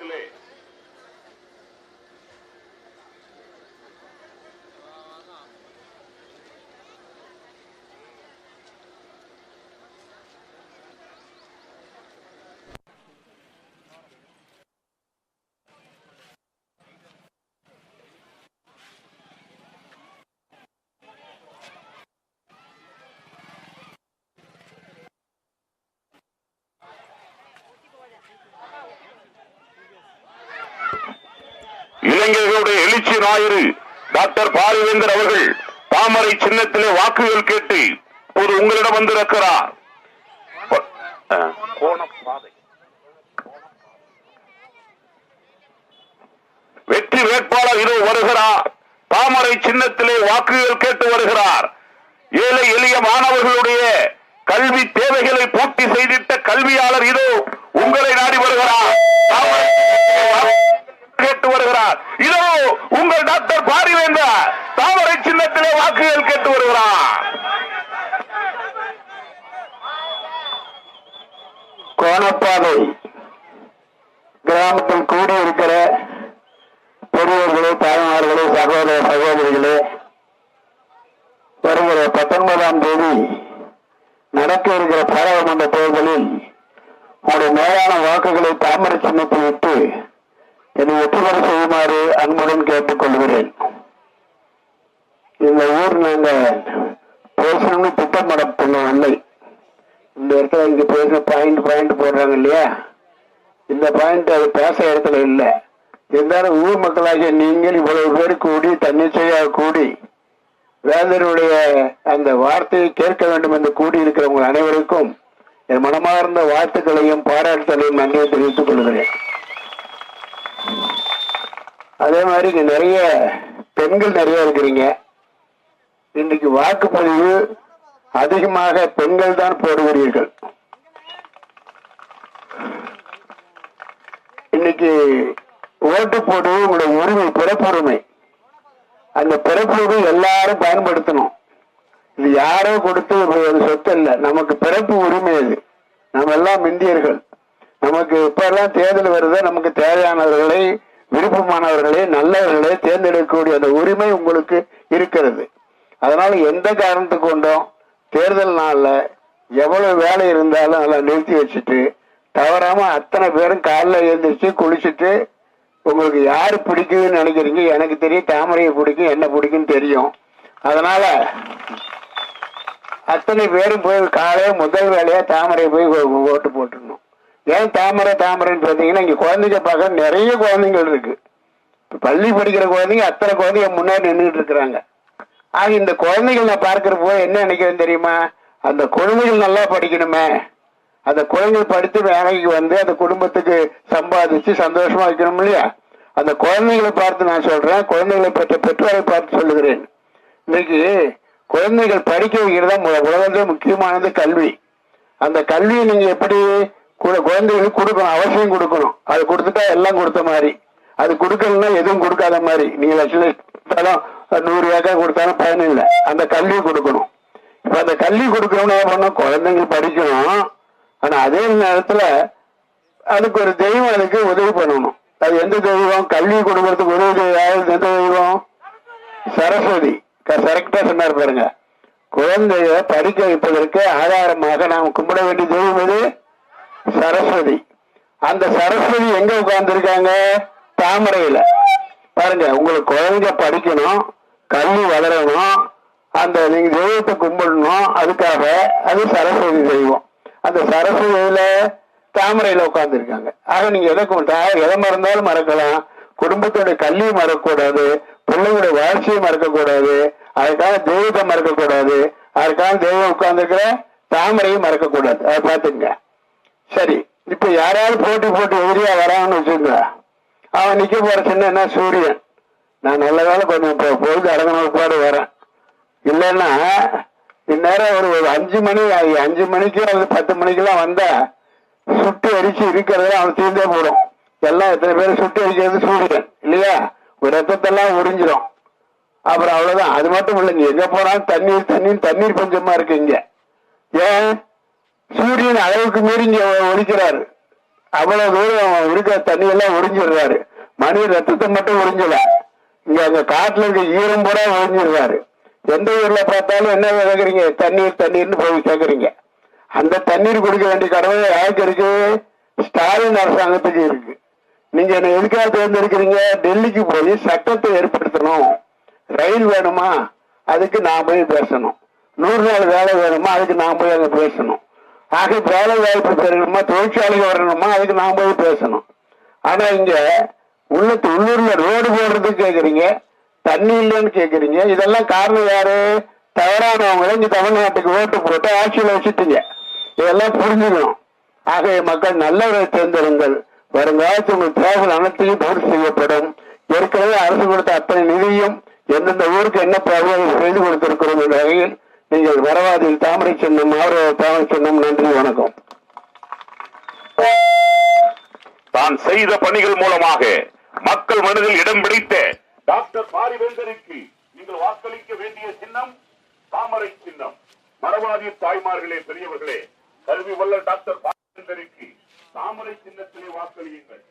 இடத்திலே இளைஞர்களுடைய எழுச்சி ஞாயிறு டாக்டர் பாரிவேந்தர் அவர்கள் தாமரை சின்னத்திலே வாக்குகள் கேட்டு இப்போது உங்களிடம் வந்திருக்கிறார். வெற்றி வேட்பாளர் இதோ வருகிறார். தாமரை சின்னத்திலே வாக்குகள் கேட்டு வருகிறார். ஏழை எளிய மாணவர்களுடைய கல்வி தேவைகளை பூர்த்தி செய்திட்ட கல்வியாளர் இதோ உங்களை நாடி வருகிறார் தாமரை சின்னத்திலே வாக்குகள் கேட்டு வருகிறார் இதோ உங்கள் டாக்டர் பாரிவேந்தர் தாமரை சின்னத்திலே வாக்குகள் கேட்டு வருகிறார் கோணப்பாதை கிராமத்தில் கூடியிருக்கிற பெரியவர்களே தாய்மார்களே சகோதர சகோதரிகளே வருகிற பத்தொன்பதாம் தேதி நடக்க இருக்கிற பாராளுமன்ற தேர்தலில் உங்களுடைய மேலான வாக்குகளை தாமரை சின்னத்தில் விட்டு என்னை வெற்றி செய்யுமாறு அன்புடன் கேட்டுக் கொள்கிறேன் இந்த ஊர் நாங்கள் பேசணும்னு திட்டமிடப்படவில்லை இந்த இடத்துல இங்க பேச பாயிண்ட் பாயிண்ட் போடுறாங்க இல்லையா? இந்த பாயிண்ட் அது பேச இடத்துல இல்லை. இருந்தாலும் ஊர் மக்களாகிய நீங்கள் இவ்வளவு பேர் கூடி தன்னிச்சையாக கூடி வேந்தருடைய அந்த வார்த்தையை கேட்க வேண்டும் என்று கூடி இருக்கிறவங்க அனைவருக்கும் என் மனமார்ந்த வாழ்த்துக்களையும் பாராட்டுதலையும் நன்றியை தெரிவித்துக் கொள்கிறேன். அதே மாதிரி இங்க நிறைய பெண்கள் நிறைய இருக்கிறீங்க. இன்னைக்கு வாக்குப்பதிவு அதிகமாக பெண்கள் தான் போடுகிறீர்கள். இன்னைக்கு ஓட்டு போடுவது உங்களுடைய உரிமை பிறப்புரிமை. அந்த பிறப்புரிமை எல்லாரும் பயன்படுத்தணும். இது யாரோ கொடுத்து ஒரு சொத்து இல்லை நமக்கு பிறப்பு உரிமை அது. நம்ம எல்லாம் இந்தியர்கள். நமக்கு இப்ப எல்லாம் தேர்தல் வருது நமக்கு தேவையானவர்களை விருப்பமானவர்களை நல்லவர்களை தேர்ந்தெடுக்கக்கூடிய அந்த உரிமை உங்களுக்கு இருக்கிறது. அதனால எந்த காரணத்துக்கு கொண்டும்? தேர்தல் நாளில் எவ்வளவு வேலை இருந்தாலும் அதெல்லாம் நிறுத்தி வச்சுட்டு தவறாம அத்தனை பேரும் காலைல எழுந்திரிச்சு குளிச்சுட்டு உங்களுக்கு யார் பிடிக்குதுன்னு நினைக்கிறீங்க? எனக்கு தெரியும் தாமரையை பிடிக்கும் என்ன பிடிக்குன்னு தெரியும். அதனால அத்தனை பேரும் போய் காலையில முதல் வேலையா தாமரை போய் ஓட்டு போட்டுடணும். ஏன் தாமரை தாமரைன்னு பார்த்தீங்கன்னா இங்க குழந்தைங்க பார்க்க நிறைய குழந்தைகள் இருக்கு. பள்ளி படிக்கிற குழந்தைங்க அத்தனை குழந்தைங்க முன்னாடி நின்றுட்டு இருக்கிறாங்க. ஆக இந்த குழந்தைகள் நான் பார்க்கறப்போ என்ன நினைக்கிறேன் தெரியுமா? அந்த குழந்தைகள் நல்லா படிக்கணுமே. அந்த குழந்தைகள் படித்து வேலைக்கு வந்து அந்த குடும்பத்துக்கு சம்பாதிச்சு சந்தோஷமா வைக்கணும் இல்லையா? அந்த குழந்தைகளை பார்த்து நான் சொல்றேன். குழந்தைகளை பெற்ற பெற்றோரை பார்த்து சொல்லுகிறேன். இன்னைக்கு குழந்தைகள் படிக்க வைக்கிறது தான் உலகத்திலே முக்கியமானது கல்வி. அந்த கல்வியை நீங்க எப்படி குழந்தைகளுக்கு கொடுக்கணும்? அவசியம் கொடுக்கணும். அது கொடுத்துட்டா எல்லாம் கொடுத்த மாதிரி. அது கொடுக்கலன்னா எதுவும் கொடுக்காத மாதிரி. நீங்க லட்சம் நூறு ஏக்கர் கொடுத்தாலும் பயன் இல்லை அந்த கல்வி கொடுக்கணும். இப்ப அந்த கல்வி கொடுக்கணும்னு என்ன பண்ணணும்? குழந்தைங்க படிக்கணும். ஆனா அதே நேரத்துல அதுக்கு ஒரு தெய்வம் அதுக்கு உதவி பண்ணணும். அது எந்த தெய்வம்? கல்வி கொடுக்கறதுக்கு உதவி செய்யாது எந்த தெய்வம்? சரஸ்வதி. கரெக்டா சொன்னார் பாருங்க. குழந்தைய படிக்க வைப்பதற்கு ஆதாரமாக நாம் கும்பிட வேண்டிய தெய்வம் எது? சரஸ்வதி. அந்த சரஸ்வதி எங்க உட்கார்ந்துருக்காங்க? தாமரையில் தாமரையில. பாருங்க உங்களுக்கு குழந்தைங்க படிக்கணும். கல்வி வளரணும். அந்த நீங்க தெய்வத்தை கும்பிடணும். அதுக்காக அது சரஸ்வதி தெய்வம். அந்த சரஸ்வதியில தாமரையில உட்காந்துருக்காங்க ஆக நீங்க எதை கும்பிட்டா எதை மறந்தாலும் மறக்கலாம். குடும்பத்தோட கல்வியை மறக்கக்கூடாது. பிள்ளைங்களுடைய வளர்ச்சியை மறக்கக்கூடாது. அதுக்காக தெய்வத்தை மறக்கக்கூடாது. அதுக்காக தெய்வம் உட்கார்ந்துருக்கிற தாமரையும் மறக்கக்கூடாது. அதை பார்த்துங்க சரி. இப்ப யாராவது போட்டி போட்டு எதிரியா வரான்னு வச்சுருந்தா அவன் நிக்க போற சின்ன என்ன சூரியன். நான் நல்ல வேலை கொஞ்சம் இப்போ பொழுது அடங்கின பாடு வரேன். இல்லைன்னா இந்நேரம் ஒரு ஒரு அஞ்சு மணி அஞ்சு மணிக்கு அல்லது பத்து மணிக்கெல்லாம் வந்தா சுட்டு அரிச்சு இருக்கிறத அவன் தீர்ந்தே போடும். எல்லாம் எத்தனை பேர் சுட்டு அரிக்கிறது சூரியன் இல்லையா? ஒரு ரத்தத்தெல்லாம் உறிஞ்சிடும் அப்புறம் அவ்வளவுதான். அது மட்டும் இல்லைங்க எங்க போனாலும் தண்ணீர் தண்ணீர் தண்ணீர் பஞ்சமா இருக்கு இங்க. ஏன்? சூரியன் அளவுக்கு மீறி இங்க ஒழிக்கிறாரு அவ்வளவு தூரம் இருக்கிற தண்ணி எல்லாம் உறிஞ்சிடுறாரு. மனித ரத்தத்தை மட்டும் உறிஞ்சல. இங்க அந்த காட்டுல இருக்க ஈரம் போட உறிஞ்சிடுறாரு எந்த ஊர்ல பார்த்தாலும் என்ன கேக்குறீங்க தண்ணீர் தண்ணீர்னு போய் கேக்குறீங்க அந்த தண்ணீர் குடிக்க வேண்டிய கடமை யாருக்கு இருக்கு? ஸ்டாலின் அரசாங்கத்துக்கு இருக்கு. நீங்க என்ன எதுக்காக தேர்ந்தெடுக்கிறீங்க? டெல்லிக்கு போய் சட்டத்தை ஏற்படுத்தணும். ரயில் வேணுமா? அதுக்கு நான் போய் பேசணும். நூறு நாள் வேலை வேணுமா? அதுக்கு நான் போய் அங்க பேசணும். ஆக வேலை வாய்ப்பு பெறணுமா? தொழிற்சாலைக்கு வரணுமா? அதுக்கு நான் போய் பேசணும். ஆனா இங்க உள்ளத்து உள்ளூர்ல ரோடு போடுறதுக்கு கேக்குறீங்க தண்ணி இல்லைன்னு கேக்குறீங்க. இதெல்லாம் காரணம் யாரு? தவறானவங்களை இங்க தமிழ்நாட்டுக்கு ஓட்டு போட்டு ஆட்சியில வச்சுட்டீங்க. இதெல்லாம் புரிஞ்சுக்கணும். ஆகவே மக்கள் நல்லவரை தேர்ந்தெடுங்கள். வருங்காலத்தில் உங்கள் தேவைகள் அனைத்தையும் பூர்த்தி செய்யப்படும். ஏற்கனவே அரசு கொடுத்த அத்தனை நிதியும் எந்தெந்த ஊருக்கு என்ன தேவையோ செய்து கொடுத்திருக்கிறோம் என்ற வகையில் நீங்கள் வரவாதில் தாமரை சின்னம் ஆவர தாமரை சின்னம் நன்றி வணக்கம். தான் செய்த பணிகள் மூலமாக மக்கள் மனதில் இடம் பிடித்த டாக்டர் பாரிவேந்தருக்கு நீங்கள் வாக்களிக்க வேண்டிய சின்னம் தாமரை சின்னம். மரவாதி தாய்மார்களே பெரியவர்களே கல்வி வல்ல டாக்டர் பாரிவேந்தருக்கு தாமரை சின்னத்திலே வாக்களியுங்கள்.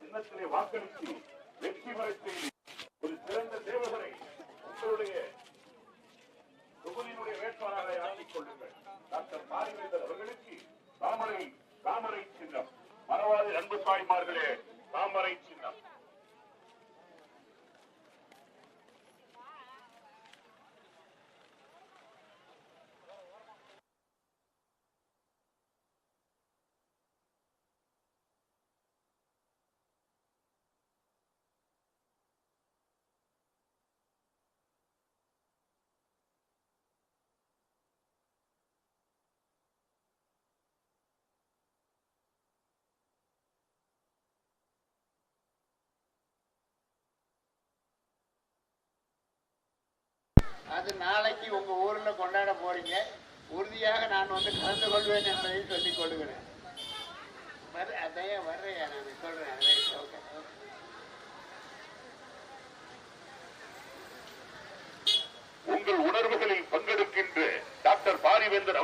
சின்னத்திலே வாக்களித்து வெற்றி பெற செய்து ஒரு சிறந்த தேவகரை அது நாளைக்கு உங்க ஊர்ல கொண்டாட போறீங்க. உறுதியாக நான் வந்து கலந்து கொள்வேன் என்பதை சொல்லிக் கொள்கிறேன். வர அதையே நான். சொல்கிறேன் உங்கள் உணர்வுகளில் பங்கெடுக்கின்ற டாக்டர் பாரிவேந்தர்